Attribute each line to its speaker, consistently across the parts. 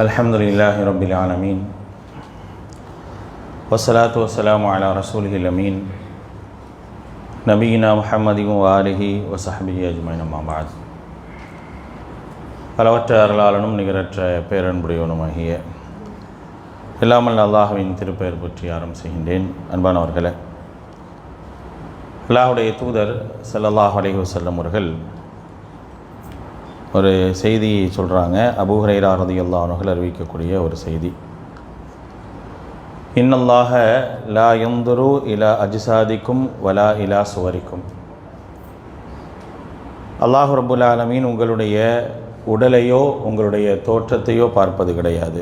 Speaker 1: الحمد لله رب العالمين والصلاة والسلام على رسوله الأمين நபீனா முஹம்மதி வாலிஹி வசஹபிஹி அஜ்மைன் அம்மா பாத் பலவற்ற அருளாளனும் நிகரற்ற பேரன்புடையவனுமாகிய இல்லாமல் அல்லாஹுவின் திருப்பெயர் பற்றி ஆரம்பம் செய்கின்றேன் அன்பானவர்களே அல்லாஹுடைய தூதர் ஸல்லல்லாஹு அலைஹி வஸல்லம் அவர்கள் ஒரு செய்தி சொல்கிறாங்க அபுஹரைரா ரதியுல்லா அவர்கள் அறிவிக்கக்கூடிய ஒரு செய்தி. இன்னல்லாஹ லா யந்துரு இலா அஜிசாதிக்கும் வலா இலா சுவரிக்கும். அல்லாஹ் ரபுல் ஆலமீன் உங்களுடைய உடலையோ உங்களுடைய தோற்றத்தையோ பார்ப்பது கிடையாது.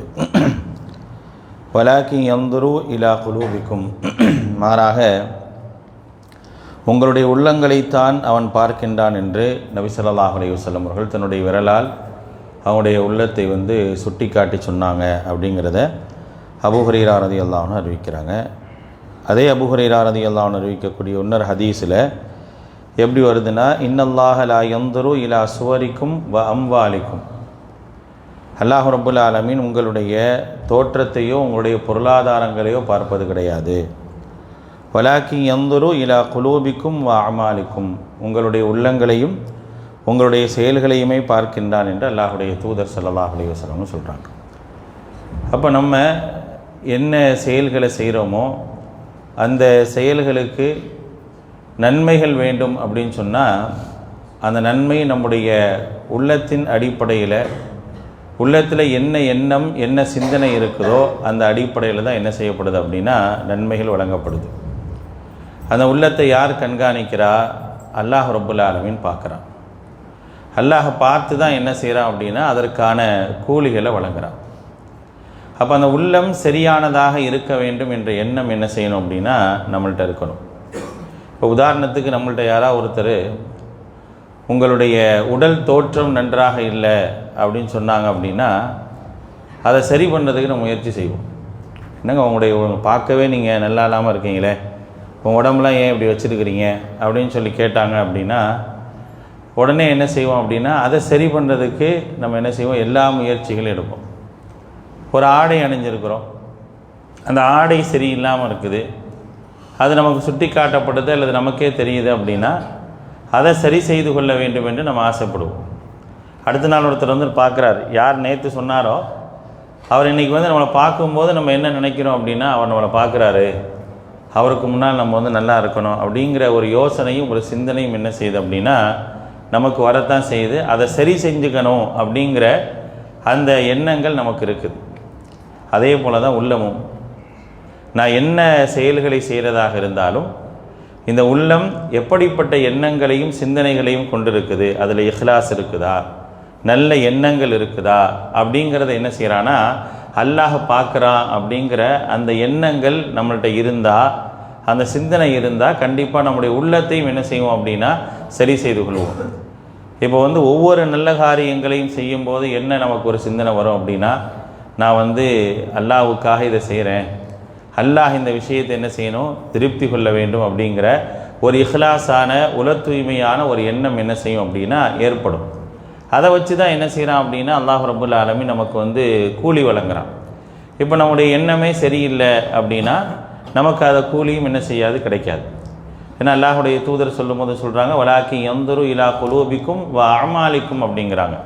Speaker 1: வலாக்கி யந்துரு இலா குலூபிக்கும். மாறாக உங்களுடைய உள்ளங்களைத்தான் அவன் பார்க்கின்றான் என்று நபிசல்லாஹ் அலையுசல்லம் அவர்கள் தன்னுடைய விரலால் அவனுடைய உள்ளத்தை வந்து சுட்டி காட்டி சொன்னாங்க அப்படிங்கிறத அபுஹரீரா ரதி அல்லாஹ்னு அறிவிக்கிறாங்க. அதே அபுஹரீரா ரதி அல்லாஹ்னு அறிவிக்கக்கூடிய இன்னொரு ஹதீஸில் எப்படி வருதுன்னா இன்னல்லாஹ லா எந்தரு இலா சுவரிக்கும் வ அம்வாலிக்கும். அல்லாஹ் ரபுல் ஆலமீன் உங்களுடைய தோற்றத்தையோ உங்களுடைய பொருளாதாரங்களையோ பார்ப்பது கிடையாது. வலாக்கி எந்தொரு இலா குலூபிக்கும் வ அமாலிக்கும். உங்களுடைய உள்ளங்களையும் உங்களுடைய செயல்களையுமே பார்க்கின்றான் என்று அல்லாஹுடைய தூதர் ஸல்லல்லாஹு அலைஹி சொல்கிறாங்க அப்போ நம்ம என்ன செயல்களை செய்கிறோமோ அந்த செயல்களுக்கு நன்மைகள் வேண்டும் அப்படின்னு சொன்னால் அந்த நன்மை நம்முடைய உள்ளத்தின் அடிப்படையில் உள்ளத்தில் என்ன எண்ணம் என்ன சிந்தனை இருக்குதோ அந்த அடிப்படையில் தான் என்ன செய்யப்படுது அப்படின்னா நன்மைகள் வழங்கப்படுது. அந்த உள்ளத்தை யார் கண்காணிக்கிறா? அல்லாஹ் ரப்புல் ஆலமின் பார்க்குறான். அல்லாஹ் பார்த்து தான் என்ன செய்கிறான் அப்படின்னா அதற்கான கூலிகளை வழங்குறான். அப்போ அந்த உள்ளம் சரியானதாக இருக்க வேண்டும் என்ற எண்ணம் என்ன செய்யணும் அப்படின்னா நம்மள்கிட்ட இருக்கணும். இப்போ உதாரணத்துக்கு நம்மள்கிட்ட யாராவது ஒருத்தர் உங்களுடைய உடல் தோற்றம் நன்றாக இல்லை அப்படின்னு சொன்னாங்க அப்படின்னா அதை சரி பண்ணுறதுக்கு நம்ம முயற்சி செய்வோம். என்னங்க உங்களுடைய பார்க்கவே நீங்கள் நல்லா இல்லாமல் இருக்கீங்களே? உங்கள் உடம்புலாம் ஏன் இப்படி வச்சுருக்கிறீங்க அப்படின்னு சொல்லி கேட்டாங்க அப்படின்னா உடனே என்ன செய்வோம் அப்படின்னா அதை சரி பண்ணுறதுக்கு நம்ம என்ன செய்வோம்? எல்லா முயற்சிகளும் எடுப்போம். ஒரு ஆடை அணிஞ்சிருக்கிறோம். அந்த ஆடை சரியில்லாமல் இருக்குது. அது நமக்கு சுட்டி காட்டப்படுது அல்லது நமக்கே தெரியுது அப்படின்னா அதை சரி செய்து கொள்ள வேண்டும் என்று நம்ம ஆசைப்படுவோம். அடுத்த நாள் ஒருத்தர் வந்து பார்க்குறாரு. யார் நேற்று சொன்னாரோ அவர் இன்றைக்கி வந்து நம்மளை பார்க்கும்போது நம்ம என்ன நினைக்கிறோம் அப்படின்னா அவர் நம்மளை பார்க்குறாரு. அவருக்கு முன்னால் நம்ம வந்து நல்லா இருக்கணும் அப்படிங்கிற ஒரு யோசனையும் ஒரு சிந்தனையும் என்ன செய்யுது அப்படின்னா நமக்கு வரத்தான் செய்யுது. அதை சரி செஞ்சுக்கணும் அப்படிங்கிற அந்த எண்ணங்கள் நமக்கு இருக்குது. அதே போல் தான் உள்ளமும். நான் என்ன செயல்களை செய்கிறதாக இருந்தாலும் இந்த உள்ளம் எப்படிப்பட்ட எண்ணங்களையும் சிந்தனைகளையும் கொண்டிருக்குது? அதில் இஹ்லாஸ் இருக்குதா? நல்ல எண்ணங்கள் இருக்குதா? அப்படிங்கிறத என்ன செய்கிறான்னா அல்லாஹ் பார்க்குறான் அப்படிங்கிற அந்த எண்ணங்கள் நம்மள்கிட்ட இருந்தால் அந்த சிந்தனை இருந்தால் கண்டிப்பாக நம்முடைய உள்ளத்தையும் என்ன செய்வோம் அப்படின்னா சரி செய்து கொள்வோம். இப்போ வந்து ஒவ்வொரு நல்ல காரியங்களையும் செய்யும்போது என்ன நமக்கு ஒரு சிந்தனை வரும் அப்படின்னா நான் வந்து அல்லாவுக்காக இதை செய்கிறேன் அல்லாஹ் இந்த விஷயத்தை என்ன செய்யணும்? திருப்தி கொள்ள வேண்டும் அப்படிங்கிற ஒரு இஹ்லாஸான உல தூய்மையான ஒரு எண்ணம் என்ன செய்யும் அப்படின்னா ஏற்படும். அதை வச்சு தான் என்ன செய்கிறான் அப்படின்னா அல்லாஹ் ரபுல் ஆலமி நமக்கு வந்து கூலி வழங்குறான். இப்போ நம்முடைய எண்ணமே சரியில்லை அப்படின்னா நமக்கு அதை கூலியும் என்ன செய்யாது கிடைக்காது. ஏன்னா அல்லாஹுடைய தூதர் சொல்லும் போது சொல்கிறாங்க வலாக்கி எந்தரு இலா குலூபிக்கும் வ அமாலிக்கும் அப்படிங்கிறாங்க.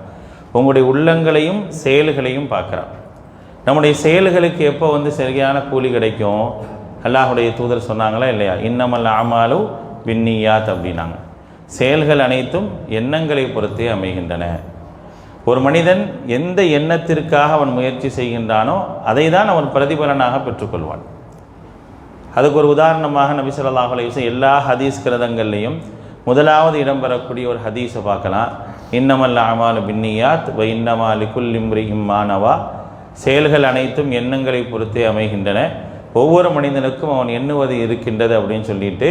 Speaker 1: உங்களுடைய உள்ளங்களையும் செயல்களையும் பார்க்குறான். நம்முடைய செயல்களுக்கு எப்போ வந்து சரியான கூலி கிடைக்கும்? அல்லாஹுடைய தூதர் சொன்னாங்களா இல்லையா? இன்னமல்ல ஆமாலும் பின்னியாத் அப்படின்னாங்க. செயல்கள் அனைத்தும் எண்ணங்களை பொறுத்தே அமைகின்றன. ஒரு மனிதன் எந்த எண்ணத்திற்காக அவன் முயற்சி செய்கின்றானோ அதை தான் அவன் பிரதிபலனாக பெற்றுக்கொள்வான். அதுக்கு ஒரு உதாரணமாக நபி சொல்லாஹ் அலைஹி எல்லா ஹதீஸ் கிரதங்கள்லையும் முதலாவது இடம்பெறக்கூடிய ஒரு ஹதீஸை பார்க்கலாம். இன்னமல் அமாலு பின்னியாத் வ இன்னமா லிகுல் இம்ரிஹிம் மானவா. செயல்கள் அனைத்தும் எண்ணங்களை பொறுத்தே அமைகின்றன. ஒவ்வொரு மனிதனுக்கும் அவன் எண்ணுவது இருக்கின்றது அப்படின்னு சொல்லிட்டு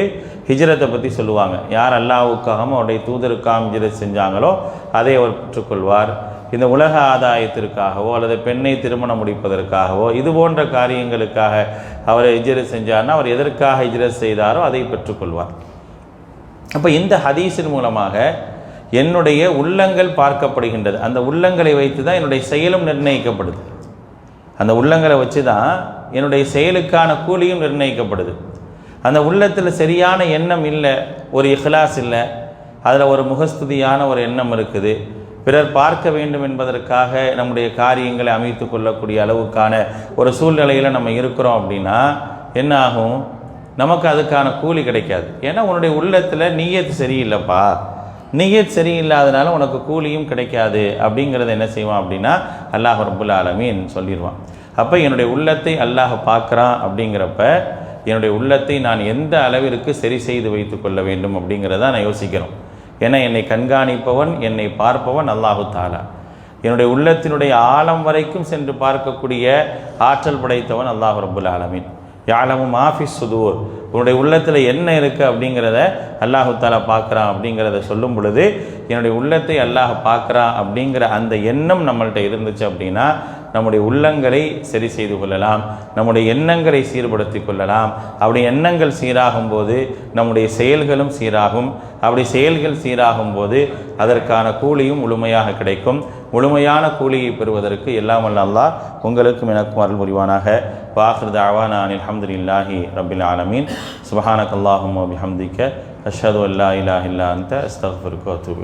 Speaker 1: ஹிஜ்ரத்தை பற்றி சொல்லுவாங்க. யார் அல்லாவுக்காகவும் அவருடைய தூதருக்காகவும் ஹிஜ்ரத் செஞ்சாங்களோ அதை அவர் பெற்றுக்கொள்வார். இந்த உலக ஆதாயத்திற்காகவோ அல்லது பெண்ணை திருமணம் முடிப்பதற்காகவோ இது போன்ற காரியங்களுக்காக அவர் ஹிஜ்ரத் செஞ்சார்னா அவர் எதற்காக ஹிஜ்ரத் செய்தாரோ அதை பெற்றுக்கொள்வார். அப்போ இந்த ஹதீஸின் மூலமாக என்னுடைய உள்ளங்கள் பார்க்கப்படுகின்றது. அந்த உள்ளங்களை வைத்து தான் என்னுடைய செயலும் நிர்ணயிக்கப்படுது. அந்த உள்ளங்களை வச்சு தான் என்னுடைய செயலுக்கான கூலியும் நிர்ணயிக்கப்படுது. அந்த உள்ளத்தில் சரியான எண்ணம் இல்லை ஒரு இஹ்லாஸ் இல்லை அதில் ஒரு முகஸ்துதியான ஒரு எண்ணம் இருக்குது. பிறர் பார்க்க வேண்டும் என்பதற்காக நம்முடைய காரியங்களை அமைத்து கொள்ளக்கூடிய அளவுக்கான ஒரு சூழ்நிலையில் நம்ம இருக்கிறோம் அப்படின்னா என்ன ஆகும்? நமக்கு அதுக்கான கூலி கிடைக்காது. ஏன்னா உன்னுடைய உள்ளத்தில் நீயத்து சரியில்லைப்பா. நிகத் சரியில்லாதனால உனக்கு கூலியும் கிடைக்காது அப்படிங்கிறத என்ன செய்வான் அப்படின்னா அல்லாஹ் ரபுல் ஆலமீன் சொல்லிடுவான் அப்போ என்னுடைய உள்ளத்தை அல்லாஹ் பார்க்குறான் அப்படிங்கிறப்ப என்னுடைய உள்ளத்தை நான் எந்த அளவிற்கு சரி செய்து வைத்து கொள்ள வேண்டும் அப்படிங்கிறத நான் யோசிக்கிறோம் ஏன்னா என்னை கண்காணிப்பவன் என்னை பார்ப்பவன் அல்லாஹு தாலா. என்னுடைய உள்ளத்தினுடைய ஆழம் வரைக்கும் சென்று பார்க்கக்கூடிய ஆற்றல் படைத்தவன் அல்லாஹ் ரபுல் ஆலமின். யாழமும் ஆஃபிஸ் சுதூர் உன்னுடைய உள்ளத்தில் என்ன இருக்குது அப்படிங்கிறத அல்லாஹு தாலா பார்க்குறான் அப்படிங்கிறத சொல்லும் பொழுது என்னுடைய உள்ளத்தை அல்லாஹ் பார்க்குறான் அப்படிங்கிற அந்த எண்ணம் நம்மள்கிட்ட இருந்துச்சு அப்படின்னா நம்முடைய உள்ளங்களை சரி செய்து கொள்ளலாம். நம்முடைய எண்ணங்களை சீர்படுத்தி கொள்ளலாம். அப்படி எண்ணங்கள் சீராகும் போது நம்முடைய செயல்களும் சீராகும். அப்படி செயல்கள் சீராகும் போது அதற்கான கூலியும் முழுமையாக கிடைக்கும். முழுமையான கூலியை பெறுவதற்கு எல்லாம் அல்லாஹ் உங்களுக்கும் எனக்கும் அருள் புரிவானாக. வாஹிருத் அவானா அனில் அஹமதுல்லாஹி ரபில் ஆலமீன். சுபஹானக் அல்லாஹும் அபிஹம்திக்க அஷது அல்லா இலாஹ இல்லா அன்த. அஸ்தக்ஃபிருக்க வஅத்தூபு